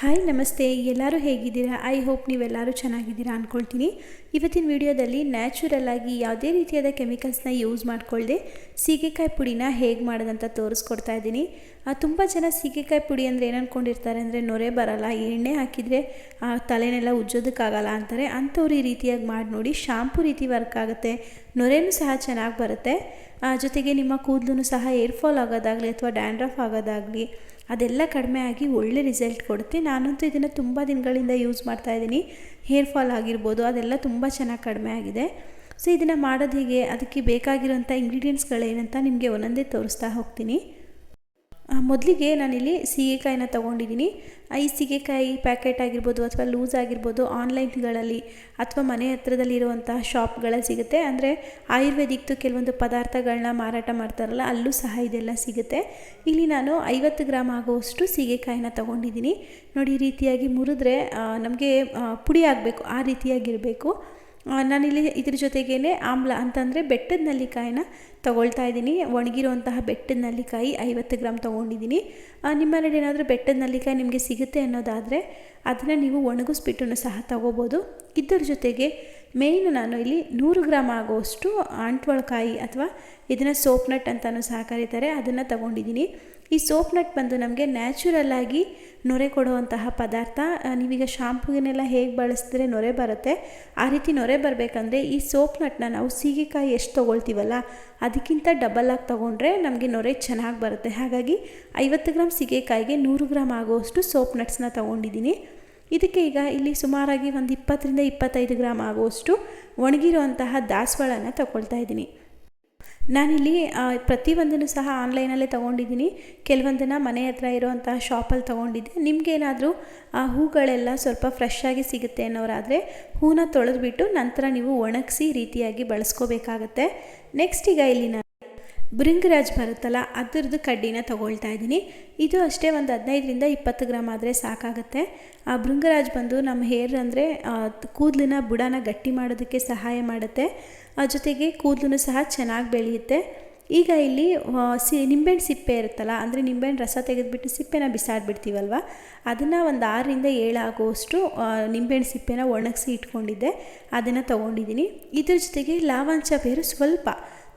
Hi ನಮಸ್ತೆ. ಎಲ್ಲರೂ ಹೇಗಿದ್ದೀರಾ? ಐ ಹೋಪ್ ನೀವೆಲ್ಲರೂ ಚೆನ್ನಾಗಿದ್ದೀರಾ ಅಂದ್ಕೊಳ್ತೀನಿ ಇವತ್ತಿನ ವಿಡಿಯೋದಲ್ಲಿ ನ್ಯಾಚುರಲ್ ಆಗಿ ಯಾವುದೇ ರೀತಿಯಾದ ಕೆಮಿಕಲ್ಸ್ನ ಯೂಸ್ ಮಾಡಿಕೊಳ್ಳದೆ ಸೀಗೆಕಾಯಿ ಪುಡಿನ ಹೇಗೆ ಮಾಡೋದಂತ ತೋರಿಸ್ಕೊಡ್ತಾ ಇದ್ದೀನಿ. ತುಂಬ ಜನ ಸೀಗೆಕಾಯಿ ಪುಡಿ ಅಂದರೆ ಏನು ಅಂದ್ಕೊಂಡಿರ್ತಾರೆ ಅಂದರೆ ನೊರೆ ಬರಲ್ಲ, ಎಣ್ಣೆ ಹಾಕಿದರೆ ಆ ತಲೆನೆಲ್ಲ ಉಜ್ಜೋದಕ್ಕಾಗಲ್ಲ ಅಂತಾರೆ. ಅಂಥವ್ರು ಈ ರೀತಿಯಾಗಿ ಮಾಡಿ ನೋಡಿ ಶಾಂಪು ರೀತಿ ವರ್ಕ್ ಆಗುತ್ತೆ. ನೊರೆನೂ ಸಹ ಚೆನ್ನಾಗಿ ಬರುತ್ತೆ. ಜೊತೆಗೆ ನಿಮ್ಮ ಕೂದಲು ಸಹ ಏರ್ ಫಾಲ್ ಆಗೋದಾಗಲಿ ಅಥವಾ ಡ್ಯಾಂಡ್ರಫ್ ಆಗೋದಾಗಲಿ ಅದೆಲ್ಲ ಕಡಿಮೆ ಆಗಿ ಒಳ್ಳೆ ರಿಸಲ್ಟ್ ಕೊಡುತ್ತೆ. ನಾನಂತೂ ಇದನ್ನು ತುಂಬ ದಿನಗಳಿಂದ ಯೂಸ್ ಮಾಡ್ತಾ ಇದ್ದೀನಿ. ಹೇರ್ ಫಾಲ್ ಆಗಿರ್ಬೋದು, ಅದೆಲ್ಲ ತುಂಬ ಚೆನ್ನಾಗಿ ಕಡಿಮೆ ಆಗಿದೆ. ಸೊ ಇದನ್ನು ಮಾಡೋದು ಹೀಗೆ? ಅದಕ್ಕೆ ಬೇಕಾಗಿರೋಂಥ ಇಂಗ್ರೀಡಿಯೆಂಟ್ಸ್ಗಳೇನಂತ ನಿಮಗೆ ಒಂದೊಂದೇ ತೋರಿಸ್ತಾ ಹೋಗ್ತೀನಿ. ಮೊದಲಿಗೆ ನಾನಿಲ್ಲಿ ಸೀಗೆಕಾಯಿನ ತೊಗೊಂಡಿದ್ದೀನಿ. ಈ ಸೀಗೆಕಾಯಿ ಪ್ಯಾಕೆಟ್ ಆಗಿರ್ಬೋದು ಅಥವಾ ಲೂಸ್ ಆಗಿರ್ಬೋದು ಆನ್ಲೈನ್ಗಳಲ್ಲಿ ಅಥವಾ ಮನೆ ಹತ್ರದಲ್ಲಿರುವಂತಹ ಶಾಪ್ಗಳಲ್ಲಿ ಸಿಗುತ್ತೆ. ಅಂದರೆ ಆಯುರ್ವೇದಿಕ್ದು ಕೆಲವೊಂದು ಪದಾರ್ಥಗಳನ್ನ ಮಾರಾಟ ಮಾಡ್ತಾರಲ್ಲ, ಅಲ್ಲೂ ಸಹ ಇದೆಲ್ಲ ಸಿಗುತ್ತೆ. ಇಲ್ಲಿ ನಾನು ಐವತ್ತು ಗ್ರಾಮ್ ಆಗುವಷ್ಟು ಸೀಗೆಕಾಯಿನ ತೊಗೊಂಡಿದ್ದೀನಿ. ನೋಡಿ ರೀತಿಯಾಗಿ ಮುರಿದ್ರೆ ನಮಗೆ ಪುಡಿ ಆಗಬೇಕು, ಆ ರೀತಿಯಾಗಿರಬೇಕು. ನಾನಿಲ್ಲಿ ಇದ್ರ ಜೊತೆಗೇ ಆಮ್ಲ ಅಂತಂದರೆ ಬೆಟ್ಟದ ನಲ್ಲಿಕಾಯಿನ ತೊಗೊಳ್ತಾ ಇದ್ದೀನಿ. ಒಣಗಿರುವಂತಹ ಬೆಟ್ಟದ ನಲ್ಲಿಕಾಯಿ ಐವತ್ತು ಗ್ರಾಮ್ ತೊಗೊಂಡಿದ್ದೀನಿ. ನಿಮ್ಮನೇಲಿ ಏನಾದರೂ ಬೆಟ್ಟದ ನಲ್ಲಿಕಾಯಿ ನಿಮಗೆ ಸಿಗುತ್ತೆ ಅನ್ನೋದಾದರೆ ಅದನ್ನು ನೀವು ಒಣಗಿಸ್ಬಿಟ್ಟು ಸಹ ತೊಗೋಬೋದು. ಇದ್ರ ಜೊತೆಗೆ ಮೇಯ್ನು ನಾನು ಇಲ್ಲಿ ನೂರು ಗ್ರಾಮ್ ಆಗೋಷ್ಟು ಆಂಟ್ವಳಕಾಯಿ ಅಥವಾ ಇದನ್ನು ಸೋಪ್ ನಟ್ ಅಂತಲೂ ಸಹ ಕರೀತಾರೆ, ಅದನ್ನು ತಗೊಂಡಿದ್ದೀನಿ. ಈ ಸೋಪ್ ನಟ್ ಬಂದು ನಮಗೆ ನ್ಯಾಚುರಲ್ಲಾಗಿ ನೊರೆ ಕೊಡುವಂತಹ ಪದಾರ್ಥ ನೀವೀಗ ಶಾಂಪೂಗೆನೆಲ್ಲ ಹೇಗೆ ಬಳಸಿದ್ರೆ ನೊರೆ ಬರುತ್ತೆ, ಆ ರೀತಿ ನೊರೆ ಬರಬೇಕಂದ್ರೆ ಈ ಸೋಪ್ ನಟ್ನ ನಾವು ಸೀಗೆಕಾಯಿ ಎಷ್ಟು ತೊಗೊಳ್ತೀವಲ್ಲ, ಅದಕ್ಕಿಂತ ಡಬಲ್ ಆಗಿ ತೊಗೊಂಡ್ರೆ ನಮಗೆ ನೊರೆ ಚೆನ್ನಾಗಿ ಬರುತ್ತೆ. ಹಾಗಾಗಿ ಐವತ್ತು ಗ್ರಾಮ್ ಸೀಗೆಕಾಯಿಗೆ ನೂರು ಗ್ರಾಮ್ ಆಗುವಷ್ಟು ಸೋಪ್ ನಟ್ಸ್ನ ತೊಗೊಂಡಿದ್ದೀನಿ. ಇದಕ್ಕೆ ಈಗ ಇಲ್ಲಿ ಸುಮಾರಾಗಿ ಒಂದು ಇಪ್ಪತ್ತರಿಂದ ಇಪ್ಪತ್ತೈದು ಗ್ರಾಮ್ ಆಗುವಷ್ಟು ಒಣಗಿರುವಂತಹ ದಾಸವಾಳನ ತಗೊಳ್ತಾ ಇದ್ದೀನಿ. ನಾನಿಲ್ಲಿ ಪ್ರತಿಯೊಂದನ್ನು ಸಹ ಆನ್ಲೈನಲ್ಲೇ ತೊಗೊಂಡಿದ್ದೀನಿ. ಕೆಲವೊಂದನ್ನು ಮನೆ ಹತ್ರ ಇರುವಂತಹ ಶಾಪಲ್ಲಿ ತೊಗೊಂಡಿದ್ದೆ. ನಿಮಗೇನಾದರೂ, ಆ, ಹೂಗಳೆಲ್ಲ ಸ್ವಲ್ಪ ಫ್ರೆಶ್ ಆಗಿ ಸಿಗುತ್ತೆ ಅನ್ನೋರಾದರೆ ಹೂನ ತೊಳೆದ್ಬಿಟ್ಟು ನಂತರ ನೀವು ಒಣಗಿಸಿ ರೀತಿಯಾಗಿ ಬಳಸ್ಕೋಬೇಕಾಗತ್ತೆ. ನೆಕ್ಸ್ಟ್ ಈಗ ಇಲ್ಲಿ ನಾನು ಭೃಂಗರಾಜ್ ಬರುತ್ತಲ್ಲ, ಅದರದ್ದು ಕಡ್ಡಿನ ತೊಗೊಳ್ತಾ ಇದ್ದೀನಿ. ಇದು ಅಷ್ಟೇ ಒಂದು ಹದಿನೈದರಿಂದ ಇಪ್ಪತ್ತು ಗ್ರಾಮ್ ಆದರೆ ಸಾಕಾಗುತ್ತೆ. ಆ ಭೃಂಗರಾಜ್ ಬಂದು ನಮ್ಮ ಹೇರ್ ಅಂದರೆ ಕೂದಲಿನ ಬುಡನ ಗಟ್ಟಿ ಮಾಡೋದಕ್ಕೆ ಸಹಾಯ ಮಾಡುತ್ತೆ. ಜೊತೆಗೆ ಕೂದಲು ಸಹ ಚೆನ್ನಾಗಿ ಬೆಳೆಯುತ್ತೆ. ಈಗ ಇಲ್ಲಿ ಸಿ, ನಿಂಬೆಹಣ್ಣು ಸಿಪ್ಪೆ ಇರುತ್ತಲ್ಲ, ಅಂದರೆ ನಿಂಬೆಹಣ್ಣು ರಸ ತೆಗೆದುಬಿಟ್ಟು ಸಿಪ್ಪೆನ ಬಿಸಾಡ್ಬಿಡ್ತೀವಲ್ವ? ಅದನ್ನು ಒಂದು ಆರರಿಂದ ಏಳು ಆಗುವಷ್ಟು ನಿಂಬೆಹಣ್ಣು ಸಿಪ್ಪೆನ ಒಣಗಿಸಿ ಇಟ್ಕೊಂಡಿದ್ದೆ. ಅದನ್ನು ತೊಗೊಂಡಿದ್ದೀನಿ. ಇದ್ರ ಜೊತೆಗೆ ಲಾವಾಂಶ ಬೇರು ಸ್ವಲ್ಪ.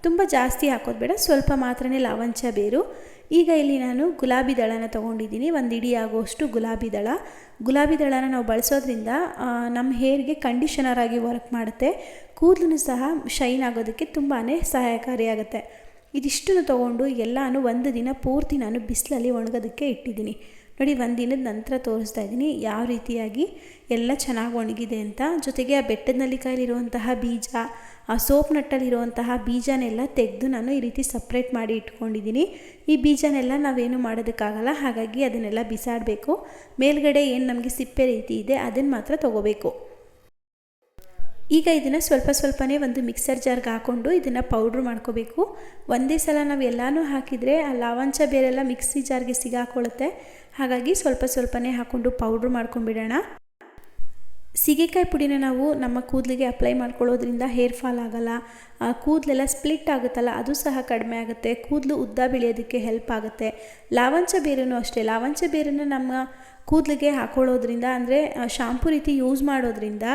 ತುಂಬ ಜಾಸ್ತಿ ಹಾಕೋದು ಬೇಡ, ಸ್ವಲ್ಪ ಮಾತ್ರನೇ ಲವಂಚ ಬೇರು. ಈಗ ಇಲ್ಲಿ ನಾನು ಗುಲಾಬಿ ದಳನ ತೊಗೊಂಡಿದ್ದೀನಿ, ಒಂದು ಇಡೀ ಆಗುವಷ್ಟು ಗುಲಾಬಿ ದಳ. ಗುಲಾಬಿ ದಳನ ನಾವು ಬಳಸೋದ್ರಿಂದ ನಮ್ಮ ಹೇರ್ಗೆ ಕಂಡೀಷನರ್ ಆಗಿ ವರ್ಕ್ ಮಾಡುತ್ತೆ. ಕೂದಲು ಸಹ ಶೈನ್ ಆಗೋದಕ್ಕೆ ತುಂಬಾ ಸಹಾಯಕಾರಿಯಾಗುತ್ತೆ. ಇದಿಷ್ಟನ್ನು ತೊಗೊಂಡು ಎಲ್ಲನೂ ಒಂದು ದಿನ ಪೂರ್ತಿ ನಾನು ಬಿಸಿಲಲ್ಲಿ ಒಣಗೋದಕ್ಕೆ ಇಟ್ಟಿದ್ದೀನಿ. ನೋಡಿ, ಒಂದು ದಿನದ ನಂತರ ತೋರಿಸ್ತಾ ಇದ್ದೀನಿ, ಯಾವ ರೀತಿಯಾಗಿ ಎಲ್ಲ ಚೆನ್ನಾಗಿ ಒಣಗಿದೆ ಅಂತ. ಜೊತೆಗೆ ಆ ಬೆಟ್ಟದ ನಲ್ಲಿಕಾಯಲ್ಲಿರುವಂತಹ ಬೀಜ ಆ ಸೋಪ್ ನಟ್ಟಲ್ಲಿರುವಂತಹ ಬೀಜನೆಲ್ಲ ತೆಗೆದು ನಾನು ಈ ರೀತಿ ಸಪ್ರೇಟ್ ಮಾಡಿ ಇಟ್ಕೊಂಡಿದ್ದೀನಿ. ಈ ಬೀಜನೆಲ್ಲ ನಾವೇನು ಮಾಡೋದಕ್ಕಾಗಲ್ಲ, ಹಾಗಾಗಿ ಅದನ್ನೆಲ್ಲ ಬಿಸಾಡಬೇಕು. ಮೇಲ್ಗಡೆ ಏನು ನಮಗೆ ಸಿಪ್ಪೆ ರೀತಿ ಇದೆ ಅದನ್ನು ಮಾತ್ರ ತೊಗೋಬೇಕು. ಈಗ ಇದನ್ನು ಸ್ವಲ್ಪ ಸ್ವಲ್ಪನೇ ಒಂದು ಮಿಕ್ಸರ್ ಜಾರ್ಗೆ ಹಾಕ್ಕೊಂಡು ಇದನ್ನು ಪೌಡ್ರ್ ಮಾಡ್ಕೋಬೇಕು. ಒಂದೇ ಸಲ ನಾವು ಎಲ್ಲನೂ ಹಾಕಿದರೆ ಆ ಲಾವಂಚ ಬೇರೆಲ್ಲ ಮಿಕ್ಸಿ ಜಾರ್ಗೆ ಸಿಗಾಕೊಳ್ಳುತ್ತೆ ಹಾಗಾಗಿ ಸ್ವಲ್ಪ ಸ್ವಲ್ಪನೇ ಹಾಕ್ಕೊಂಡು ಪೌಡ್ರ್ ಮಾಡ್ಕೊಂಬಿಡೋಣ ಸೀಗೆಕಾಯಿ ಪುಡಿನ ನಾವು ನಮ್ಮ ಕೂದಲಿಗೆ ಅಪ್ಲೈ ಮಾಡ್ಕೊಳ್ಳೋದ್ರಿಂದ ಹೇರ್ ಫಾಲ್ ಆಗಲ್ಲ. ಕೂದಲೆಲ್ಲ ಸ್ಪ್ಲಿಟ್ ಆಗುತ್ತಲ್ಲ, ಅದು ಸಹ ಕಡಿಮೆ ಆಗುತ್ತೆ. ಕೂದಲು ಉದ್ದ ಬೆಳೆಯೋದಕ್ಕೆ ಹೆಲ್ಪ್ ಆಗುತ್ತೆ. ಲಾವಂಚ ಬೇರೂ ಅಷ್ಟೇ. ಲಾವಂಚ ಬೇರನ್ನು ನಮ್ಮ ಕೂದಲಿಗೆ ಹಾಕೊಳ್ಳೋದ್ರಿಂದ ಅಂದರೆ ಶಾಂಪು ರೀತಿ ಯೂಸ್ ಮಾಡೋದ್ರಿಂದ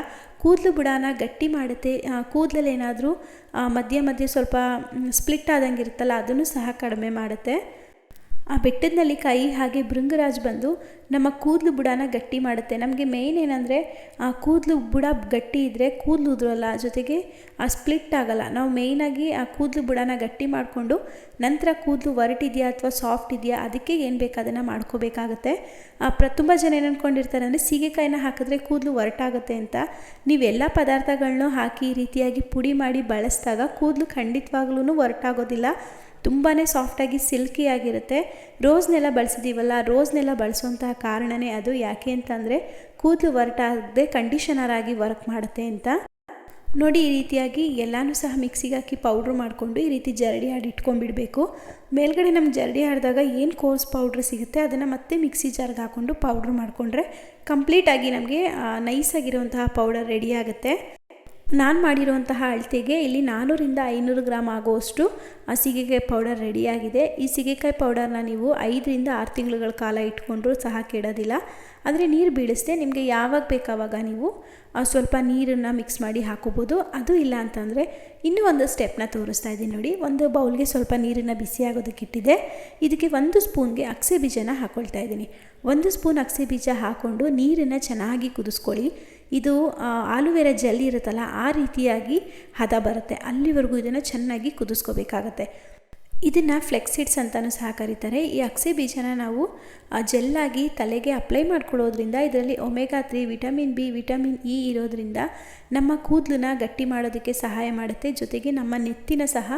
ಕೂದಲು ಬುಡಾನ ಗಟ್ಟಿ ಮಾಡುತ್ತೆ. ಕೂದಲಲ್ಲಿ ಏನಾದರೂ ಮಧ್ಯೆ ಮಧ್ಯೆ ಸ್ವಲ್ಪ ಸ್ಪ್ಲಿಟ್ ಆದಂಗೆ ಇರುತ್ತಲ್ಲ, ಅದನ್ನು ಸಹ ಕಡಿಮೆ ಮಾಡುತ್ತೆ. ಆ ಬೆಟ್ಟದಲ್ಲಿ ಕೈ ಹಾಗೆ ಭೃಂಗರಾಜ್ ಬಂದು ನಮ್ಮ ಕೂದಲು ಬುಡಾನ ಗಟ್ಟಿ ಮಾಡುತ್ತೆ. ನಮಗೆ ಮೇಯ್ನ್ ಏನಂದರೆ ಆ ಕೂದಲು ಬುಡ ಗಟ್ಟಿ ಇದ್ದರೆ ಕೂದಲು ಉದುರಲ್ಲ ಜೊತೆಗೆ ಆ ಸ್ಪ್ಲಿಟ್ ಆಗಲ್ಲ. ನಾವು ಮೇಯ್ನಾಗಿ ಆ ಕೂದಲು ಬುಡಾನ ಗಟ್ಟಿ ಮಾಡಿಕೊಂಡು ನಂತರ ಕೂದಲು ಒರಟಿದೆಯಾ ಅಥವಾ ಸಾಫ್ಟ್ ಇದೆಯಾ ಅದಕ್ಕೆ ಏನು ಬೇಕು ಅದನ್ನು ಮಾಡ್ಕೋಬೇಕಾಗತ್ತೆ. ಪ್ರ ತುಂಬ ಜನ ಏನು ಅಂದ್ಕೊಂಡಿರ್ತಾರೆ ಅಂದರೆ ಸೀಗೆಕಾಯಿನ ಹಾಕಿದ್ರೆ ಕೂದಲು ಒರಟಾಗುತ್ತೆ ಅಂತ. ನೀವೆಲ್ಲ ಪದಾರ್ಥಗಳನ್ನೂ ಹಾಕಿ ಈ ರೀತಿಯಾಗಿ ಪುಡಿ ಮಾಡಿ ಬಳಸಿದಾಗ ಕೂದಲು ಖಂಡಿತವಾಗ್ಲೂ ಒರಟಾಗೋದಿಲ್ಲ ತುಂಬಾ ಸಾಫ್ಟಾಗಿ ಸಿಲ್ಕಿಯಾಗಿರುತ್ತೆ ರೋಸ್ನೆಲ್ಲ ಬಳಸಿದ್ದೀವಲ್ಲ ರೋಸ್ನೆಲ್ಲ ಬಳಸುವಂತಹ ಕಾರಣನೇ ಅದು. ಯಾಕೆ ಅಂತಂದರೆ ಕೂದಲು ಹೊರಟಾಗದೆ ಕಂಡೀಷನರ್ ಆಗಿ ವರ್ಕ್ ಮಾಡುತ್ತೆ ಅಂತ. ನೋಡಿ, ಈ ರೀತಿಯಾಗಿ ಎಲ್ಲನೂ ಸಹ ಮಿಕ್ಸಿಗೆ ಹಾಕಿ ಪೌಡ್ರ್ ಮಾಡಿಕೊಂಡು ಈ ರೀತಿ ಜರಡಿ ಆಡಿ ಇಟ್ಕೊಂಡ್ಬಿಡಬೇಕು. ಮೇಲ್ಗಡೆ ನಮ್ಮ ಜರಡಿ ಆಡಿದಾಗ ಏನು ಕೋರ್ಸ್ ಪೌಡ್ರ್ ಸಿಗುತ್ತೆ ಅದನ್ನು ಮತ್ತೆ ಮಿಕ್ಸಿ ಜಾರ್ಗೆ ಹಾಕ್ಕೊಂಡು ಪೌಡ್ರ್ ಮಾಡಿಕೊಂಡ್ರೆ ಕಂಪ್ಲೀಟಾಗಿ ನಮಗೆ ನೈಸಾಗಿರುವಂತಹ ಪೌಡರ್ ರೆಡಿ ಆಗುತ್ತೆ. ನಾನು ಮಾಡಿರುವಂತಹ ಅಳತೆಗೆ ಇಲ್ಲಿ ನಾನ್ನೂರಿಂದ ಐನೂರು ಗ್ರಾಮ್ ಆಗುವಷ್ಟು ಸೀಗೆಕಾಯಿ ಪೌಡರ್ ರೆಡಿಯಾಗಿದೆ ಈ ಸೀಗೆಕಾಯಿ ಪೌಡರ್ನ ನೀವು ಐದರಿಂದ ಆರು ತಿಂಗಳುಗಳ ಕಾಲ ಇಟ್ಕೊಂಡ್ರೂ ಸಹ ಕೆಡೋದಿಲ್ಲ. ಆದರೆ ನೀರು ಬೀಳಿಸ್ದೆ ನಿಮಗೆ ಯಾವಾಗ ಬೇಕಾವಾಗ ನೀವು ಸ್ವಲ್ಪ ನೀರನ್ನು ಮಿಕ್ಸ್ ಮಾಡಿ ಹಾಕೋಬೋದು. ಅದು ಇಲ್ಲ ಅಂತಂದರೆ ಇನ್ನೂ ಒಂದು ಸ್ಟೆಪ್ನ ತೋರಿಸ್ತಾ ಇದ್ದೀನಿ ನೋಡಿ. ಒಂದು ಬೌಲ್ಗೆ ಸ್ವಲ್ಪ ನೀರನ್ನು ಬಿಸಿ ಆಗೋದಕ್ಕೆ ಇಟ್ಟಿದೆ ಇದಕ್ಕೆ ಒಂದು ಸ್ಪೂನ್ಗೆ ಅಗಸೆ ಬೀಜನ ಹಾಕ್ಕೊಳ್ತಾ ಇದ್ದೀನಿ. ಒಂದು ಸ್ಪೂನ್ ಅಗಸೆ ಬೀಜ ಹಾಕ್ಕೊಂಡು ನೀರನ್ನು ಚೆನ್ನಾಗಿ ಕುದಿಸ್ಕೊಳ್ಳಿ. ಇದು ಆಲೂವೆರ ಜೆಲ್ ಇರುತ್ತಲ್ಲ, ಆ ರೀತಿಯಾಗಿ ಹದ ಬರುತ್ತೆ. ಅಲ್ಲಿವರೆಗೂ ಇದನ್ನು ಚೆನ್ನಾಗಿ ಕುದಿಸ್ಕೋಬೇಕಾಗತ್ತೆ. ಇದನ್ನು ಫ್ಲೆಕ್ಸಿಡ್ಸ್ ಅಂತಲೂ ಸಹ ಕರೀತಾರೆ. ಈ ಅಕ್ಸೆ ಬೀಜನ ನಾವು ಜೆಲ್ಲಾಗಿ ತಲೆಗೆ ಅಪ್ಲೈ ಮಾಡ್ಕೊಳ್ಳೋದ್ರಿಂದ ಇದರಲ್ಲಿ omega three, vitamin B, vitamin E ಇರೋದ್ರಿಂದ ನಮ್ಮ ಕೂದಲನ್ನ ಗಟ್ಟಿ ಮಾಡೋದಕ್ಕೆ ಸಹಾಯ ಮಾಡುತ್ತೆ. ಜೊತೆಗೆ ನಮ್ಮ ನೆತ್ತಿನ ಸಹ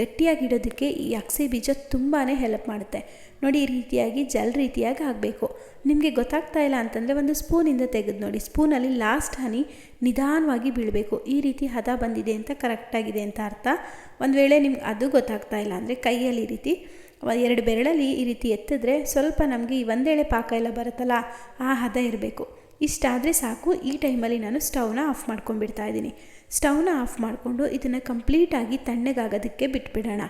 ಗಟ್ಟಿಯಾಗಿಡೋದಕ್ಕೆ ಈ ಅಗಸೆ ಬೀಜ ತುಂಬಾ ಹೆಲ್ಪ್ ಮಾಡುತ್ತೆ. ನೋಡಿ, ಈ ರೀತಿಯಾಗಿ ಜಲ್ ರೀತಿಯಾಗಿ ಆಗಬೇಕು. ನಿಮಗೆ ಗೊತ್ತಾಗ್ತಾ ಇಲ್ಲ ಅಂತಂದರೆ ಒಂದು ಸ್ಪೂನಿಂದ ತೆಗೆದು ನೋಡಿ. ಸ್ಪೂನಲ್ಲಿ ಲಾಸ್ಟ್ ಹನಿ ನಿಧಾನವಾಗಿ ಬೀಳಬೇಕು. ಈ ರೀತಿ ಹದ ಬಂದಿದೆ ಅಂತ ಕರೆಕ್ಟಾಗಿದೆ ಅಂತ ಅರ್ಥ. ಒಂದು ವೇಳೆ ನಿಮ್ಗೆ ಅದು ಗೊತ್ತಾಗ್ತಾ ಇಲ್ಲ ಅಂದರೆ ಕೈಯಲ್ಲಿ ಈ ರೀತಿ ಎರಡು ಬೆರಳಲ್ಲಿ ಈ ರೀತಿ ಎತ್ತಿದ್ರೆ ಸ್ವಲ್ಪ ನಮಗೆ ಈ ಒಂದೇಳೆ ಪಾಕ ಎಲ್ಲ ಬರುತ್ತಲ್ಲ, ಆ ಹದ ಇರಬೇಕು. ಇಷ್ಟಾದರೆ ಸಾಕು. ಈ ಟೈಮಲ್ಲಿ ನಾನು ಸ್ಟವ್ನ ಆಫ್ ಮಾಡ್ಕೊಂಡ್ಬಿಡ್ತಾ ಇದ್ದೀನಿ. ಸ್ಟವ್ನ ಆಫ್ ಮಾಡಿಕೊಂಡು ಇದನ್ನು ಕಂಪ್ಲೀಟಾಗಿ ತಣ್ಣಗಾಗೋದಕ್ಕೆ ಬಿಟ್ಬಿಡೋಣ.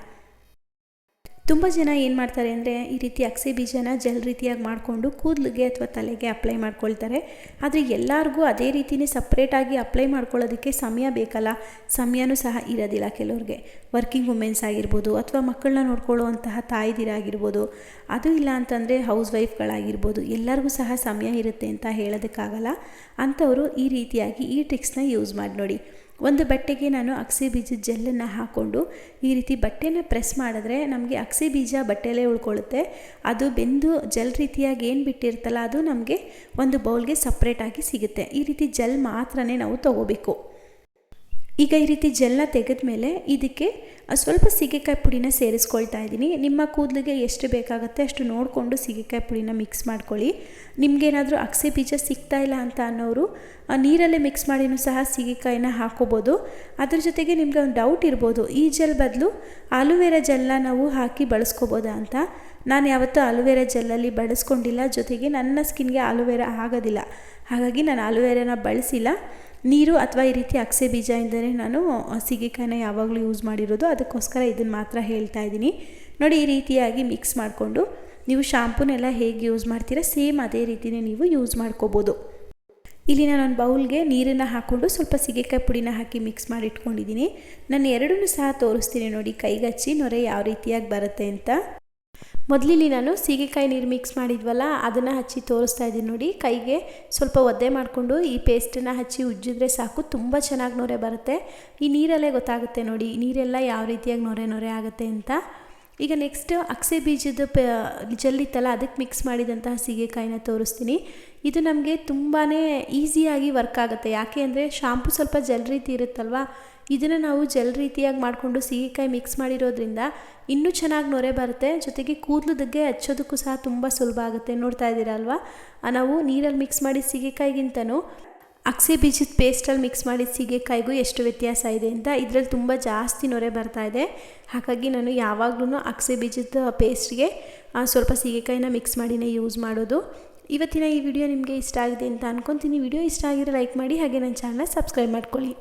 ತುಂಬ ಜನ ಏನು ಮಾಡ್ತಾರೆ ಅಂದರೆ ಈ ರೀತಿ ಅಗಸೆ ಬೀಜನ ಜೆಲ್ ರೀತಿಯಾಗಿ ಮಾಡಿಕೊಂಡು ಕೂದಲಿಗೆ ಅಥವಾ ತಲೆಗೆ ಅಪ್ಲೈ ಮಾಡ್ಕೊಳ್ತಾರೆ. ಆದರೆ ಎಲ್ಲರಿಗೂ ಅದೇ ರೀತಿಯೇ ಸಪ್ರೇಟಾಗಿ ಅಪ್ಲೈ ಮಾಡ್ಕೊಳ್ಳೋದಕ್ಕೆ ಸಮಯ ಬೇಕಲ್ಲ. ಸಮಯನೂ ಸಹ ಇರೋದಿಲ್ಲ ಕೆಲವ್ರಿಗೆ. ವರ್ಕಿಂಗ್ ವುಮೆನ್ಸ್ ಆಗಿರ್ಬೋದು ಅಥವಾ ಮಕ್ಕಳನ್ನ ನೋಡ್ಕೊಳ್ಳುವಂತಹ ತಾಯಿದಿರಾಗಿರ್ಬೋದು ಅದು ಇಲ್ಲ ಅಂತಂದರೆ ಹೌಸ್ ವೈಫ್ಗಳಾಗಿರ್ಬೋದು. ಎಲ್ಲರಿಗೂ ಸಹ ಸಮಯ ಇರುತ್ತೆ ಅಂತ ಹೇಳೋದಕ್ಕಾಗಲ್ಲ. ಅಂಥವರು ಈ ರೀತಿಯಾಗಿ ಈ ಟ್ರಿಕ್ಸ್ನ ಯೂಸ್ ಮಾಡಿ ನೋಡಿ. ಒಂದು ಬಟ್ಟೆಗೆ ನಾನು ಅಗಸೆ ಬೀಜದ ಜೆಲ್ಲನ್ನು ಹಾಕ್ಕೊಂಡು ಈ ರೀತಿ ಬಟ್ಟೆನ ಪ್ರೆಸ್ ಮಾಡಿದ್ರೆ ನಮಗೆ ಅಕ್ಸಿ ಬೀಜ ಬಟ್ಟೆಲೇ ಉಳ್ಕೊಳ್ಳುತ್ತೆ. ಅದು ಬೆಂದು ಜೆಲ್ ರೀತಿಯಾಗಿ ಏನು ಬಿಟ್ಟಿರ್ತಲ್ಲ ಅದು ನಮಗೆ ಒಂದು ಬೌಲ್ಗೆ ಸಪ್ರೇಟಾಗಿ ಸಿಗುತ್ತೆ. ಈ ರೀತಿ ಜೆಲ್ ಮಾತ್ರನೇ ನಾವು ತಗೋಬೇಕು. ಈಗ ಈ ರೀತಿ ಜೆಲ್ನ ತೆಗೆದ ಮೇಲೆ ಇದಕ್ಕೆ ಸ್ವಲ್ಪ ಸೀಗೆಕಾಯಿ ಪುಡಿನ ಸೇರಿಸ್ಕೊಳ್ತಾ ಇದ್ದೀನಿ. ನಿಮ್ಮ ಕೂದಲಿಗೆ ಎಷ್ಟು ಬೇಕಾಗುತ್ತೆ ಅಷ್ಟು ನೋಡಿಕೊಂಡು ಸೀಗೆಕಾಯಿ ಪುಡಿನ ಮಿಕ್ಸ್ ಮಾಡ್ಕೊಳ್ಳಿ. ನಿಮಗೇನಾದರೂ ಅಗಸೆ ಬೀಜ ಸಿಗ್ತಾ ಇಲ್ಲ ಅಂತ ಅನ್ನೋರು ನೀರಲ್ಲೇ ಮಿಕ್ಸ್ ಮಾಡಿನೂ ಸಹ ಸೀಗೆಕಾಯಿನ ಹಾಕೋಬೋದು. ಅದ್ರ ಜೊತೆಗೆ ನಿಮಗೆ ಒಂದು ಡೌಟ್ ಇರ್ಬೋದು, ಈ ಜೆಲ್ ಬದಲು ಆಲೂವೆರಾ ಜೆಲ್ನ ನಾವು ಹಾಕಿ ಬಳಸ್ಕೋಬೋದಾ ಅಂತ. ನಾನು ಯಾವತ್ತೂ ಆಲೂವೆರಾ ಜೆಲ್ಲಲ್ಲಿ ಬಳಸ್ಕೊಂಡಿಲ್ಲ, ಜೊತೆಗೆ ನನ್ನ ಸ್ಕಿನ್ಗೆ ಆಲೂವೆರಾ ಆಗೋದಿಲ್ಲ. ಹಾಗಾಗಿ ನಾನು ಆಲೂವೆರಾನ ಬಳಸಿಲ್ಲ. ನೀರು ಅಥವಾ ಈ ರೀತಿ ಅಗಸೆ ಇಂದಲೇ ನಾನು ಸೀಗೆಕಾಯಿನ ಯಾವಾಗಲೂ ಯೂಸ್ ಮಾಡಿರೋದು. ಅದಕ್ಕೋಸ್ಕರ ಇದನ್ನು ಮಾತ್ರ ಹೇಳ್ತಾ ಇದ್ದೀನಿ. ನೋಡಿ, ಈ ರೀತಿಯಾಗಿ ಮಿಕ್ಸ್ ಮಾಡಿಕೊಂಡು ನೀವು ಶಾಂಪೂನೆಲ್ಲ ಹೇಗೆ ಯೂಸ್ ಮಾಡ್ತೀರಾ ಸೇಮ್ ಅದೇ ರೀತಿಯೇ ನೀವು ಯೂಸ್ ಮಾಡ್ಕೋಬೋದು. ಇಲ್ಲಿ ನಾನು ಒಂದು ಬೌಲ್ಗೆ ನೀರನ್ನು ಹಾಕ್ಕೊಂಡು ಸ್ವಲ್ಪ ಸೀಗೆಕಾಯಿ ಪುಡಿನ ಹಾಕಿ ಮಿಕ್ಸ್ ಮಾಡಿ ಇಟ್ಕೊಂಡಿದ್ದೀನಿ ನಾನು ಎರಡನ್ನೂ ಸಹ ತೋರಿಸ್ತೀನಿ ನೋಡಿ, ಕೈಗಚ್ಚಿ ನೊರೆ ಯಾವ ರೀತಿಯಾಗಿ ಬರುತ್ತೆ ಅಂತ. ಮೊದಲಿಲ್ಲಿ ನಾನು ಸೀಗೆಕಾಯಿ ನೀರು ಮಿಕ್ಸ್ ಮಾಡಿದ್ವಲ್ಲ, ಅದನ್ನು ಹಚ್ಚಿ ತೋರಿಸ್ತಾ ಇದ್ದೀನಿ ನೋಡಿ. ಕೈಗೆ ಸ್ವಲ್ಪ ಒದ್ದೆ ಮಾಡಿಕೊಂಡು ಈ ಪೇಸ್ಟನ್ನು ಹಚ್ಚಿ ಉಜ್ಜಿದ್ರೆ ಸಾಕು, ತುಂಬ ಚೆನ್ನಾಗಿ ನೊರೆ ಬರುತ್ತೆ. ಈ ನೀರಲ್ಲೇ ಗೊತ್ತಾಗುತ್ತೆ ನೋಡಿ, ನೀರೆಲ್ಲ ಯಾವ ರೀತಿಯಾಗಿ ನೊರೆ ನೊರೆ ಆಗುತ್ತೆ ಅಂತ. ಈಗ ನೆಕ್ಸ್ಟ್ ಅಕ್ಸೆ ಬೀಜದ ಪ ಜಲ್ಲಿತ್ತಲ್ಲ ಅದಕ್ಕೆ ಮಿಕ್ಸ್ ಮಾಡಿದಂತಹ ಸೀಗೆಕಾಯಿನ ತೋರಿಸ್ತೀನಿ. ಇದು ನಮಗೆ ತುಂಬಾ ಈಸಿಯಾಗಿ ವರ್ಕ್ ಆಗುತ್ತೆ. ಯಾಕೆ ಅಂದರೆ ಶಾಂಪು ಸ್ವಲ್ಪ ಜಲ್ ರೀತಿ ಇರುತ್ತಲ್ವ? ಇದನ್ನು ನಾವು ಜೆಲ್ ರೀತಿಯಾಗಿ ಮಾಡಿಕೊಂಡು ಸೀಗೆಕಾಯಿ ಮಿಕ್ಸ್ ಮಾಡಿರೋದ್ರಿಂದ ಇನ್ನೂ ಚೆನ್ನಾಗಿ ನೊರೆ ಬರುತ್ತೆ. ಜೊತೆಗೆ ಕೂದಲುದಕ್ಕೆ ಹಚ್ಚೋದಕ್ಕೂ ಸಹ ತುಂಬ ಸುಲಭ ಆಗುತ್ತೆ. ನೋಡ್ತಾ ಇದ್ದೀರಲ್ವ? ನಾವು ನೀರಲ್ಲಿ ಮಿಕ್ಸ್ ಮಾಡಿ ಸೀಗೆಕಾಯಿಗಿಂತನೂ ಅಗಸೆ ಬೀಜದ ಪೇಸ್ಟಲ್ಲಿ ಮಿಕ್ಸ್ ಮಾಡಿದ ಸೀಗೆಕಾಯಿಗೂ ಎಷ್ಟು ವ್ಯತ್ಯಾಸ ಇದೆ ಅಂತ ಇದರಲ್ಲಿ ತುಂಬ ಜಾಸ್ತಿ ನೊರೆ ಬರ್ತಾ ಇದೆ. ಹಾಗಾಗಿ ನಾನು ಯಾವಾಗಲೂ ಅಗಸೆ ಬೀಜದ ಪೇಸ್ಟ್ಗೆ ಸ್ವಲ್ಪ ಸೀಗೆಕಾಯಿನ ಮಿಕ್ಸ್ ಮಾಡಿನೇ ಯೂಸ್ ಮಾಡೋದು. ಇವತ್ತಿನ ಈ ವಿಡಿಯೋ ನಿಮಗೆ ಇಷ್ಟ ಆಗಿದೆ ಅಂತ ಅನ್ಕೊತೀನಿ. ವಿಡಿಯೋ ಇಷ್ಟ ಆಗಿರೋ ಲೈಕ್ ಮಾಡಿ, ಹಾಗೆ ನನ್ನ ಚಾನಲ್ ಸಬ್ಸ್ಕ್ರೈಬ್ ಮಾಡ್ಕೊಳ್ಳಿ.